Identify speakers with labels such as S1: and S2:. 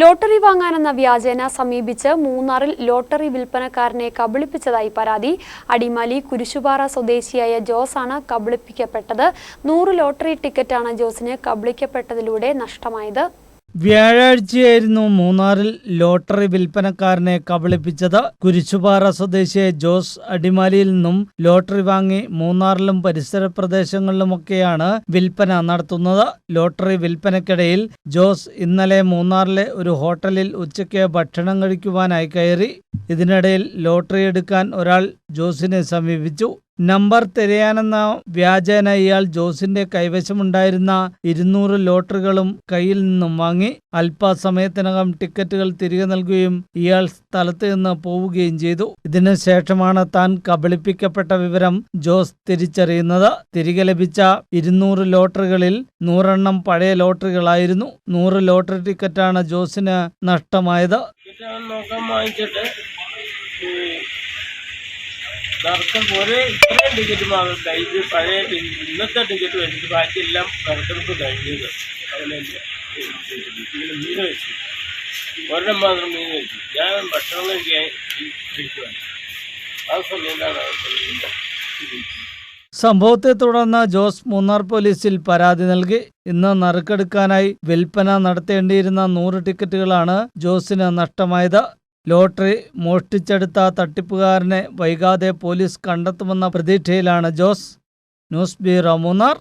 S1: Lottery വാങ്ങാനെന്ന വ്യാജേന സമീപിച്ച് മൂന്നാറിൽ ലോട്ടറി വിൽപ്പനക്കാരനെ കബളിപ്പിച്ചതായി പരാതി. അടിമാലി കുരിശുപാറ സ്വദേശിയായ ജോസാണ് കബളിപ്പിക്കപ്പെട്ടത്. നൂറ് ലോട്ടറി ടിക്കറ്റാണ് ജോസിന് കബളിക്കപ്പെട്ടതിലൂടെ നഷ്ടമായത്.
S2: വ്യാഴാഴ്ചയായിരുന്നു മൂന്നാറിൽ ലോട്ടറി വിൽപ്പനക്കാരനെ കബളിപ്പിച്ചത്. കുരിശുപാറ സ്വദേശിയായ ജോസ് അടിമാലിയിൽ നിന്നും ലോട്ടറി വാങ്ങി മൂന്നാറിലും പരിസര പ്രദേശങ്ങളിലുമൊക്കെയാണ് വിൽപ്പന നടത്തുന്നത്. ലോട്ടറി വിൽപ്പനക്കിടയിൽ ജോസ് ഇന്നലെ മൂന്നാറിലെ ഒരു ഹോട്ടലിൽ ഉച്ചയ്ക്ക് ഭക്ഷണം കഴിക്കുവാനായി കയറി. ഇതിനിടയിൽ ലോട്ടറി എടുക്കാൻ ഒരാൾ ജോസിനെ സമീപിച്ചു. നമ്പർ തിരയാനെന്ന വ്യാജേന ഇയാൾ ജോസിന്റെ കൈവശമുണ്ടായിരുന്ന ഇരുന്നൂറ് ലോട്ടറികളും കയ്യിൽ നിന്നും വാങ്ങി. അല്പസമയത്തിനകം ടിക്കറ്റുകൾ തിരികെ നൽകുകയും ഇയാൾ സ്ഥലത്ത് നിന്ന് പോവുകയും ചെയ്തു. ഇതിനുശേഷമാണ് താൻ കബളിപ്പിക്കപ്പെട്ട വിവരം ജോസ് തിരിച്ചറിയുന്നത്. തിരികെ ലഭിച്ച ഇരുന്നൂറ് ലോട്ടറികളിൽ നൂറെണ്ണം പഴയ ലോട്ടറികളായിരുന്നു. നൂറ് ലോട്ടറി ടിക്കറ്റാണ് ജോസിന് നഷ്ടമായത്.
S3: അവൻ നോക്കാൻ വാങ്ങിച്ചിട്ട് നറുക്കം ഒരേ ഇത്രയും ടിക്കറ്റ് മാത്രം കഴിഞ്ഞ് പഴയ ഇന്നത്തെ ടിക്കറ്റ് വെച്ചിട്ട് ബാക്കിയെല്ലാം നറുക്കെടുപ്പ് കഴിഞ്ഞത്. അതിനെല്ലാം ഇങ്ങനെ മീൻ വെച്ചു. ഒരെണ്ണം മാത്രം മീൻ വെച്ചു. ഞാൻ ഭക്ഷണം കഴിക്കാൻ ഇരിക്കുവാണ്. ആ സമയത്താണ്.
S2: സംഭവത്തെ തുടർന്ന് ജോസ് മൂന്നാർ പോലീസിൽ പരാതി നൽകി. ഇന്ന് നറുക്കെടുക്കാനായി വിൽപ്പന നടത്തേണ്ടിയിരുന്ന നൂറ് ടിക്കറ്റുകളാണ് ജോസിന് നഷ്ടമായത്. ലോട്ടറി മോഷ്ടിച്ചെടുത്ത തട്ടിപ്പുകാരനെ വൈകാതെ പോലീസ് കണ്ടെത്തുമെന്ന പ്രതീക്ഷയിലാണ് ജോസ്. News bureau Munnar.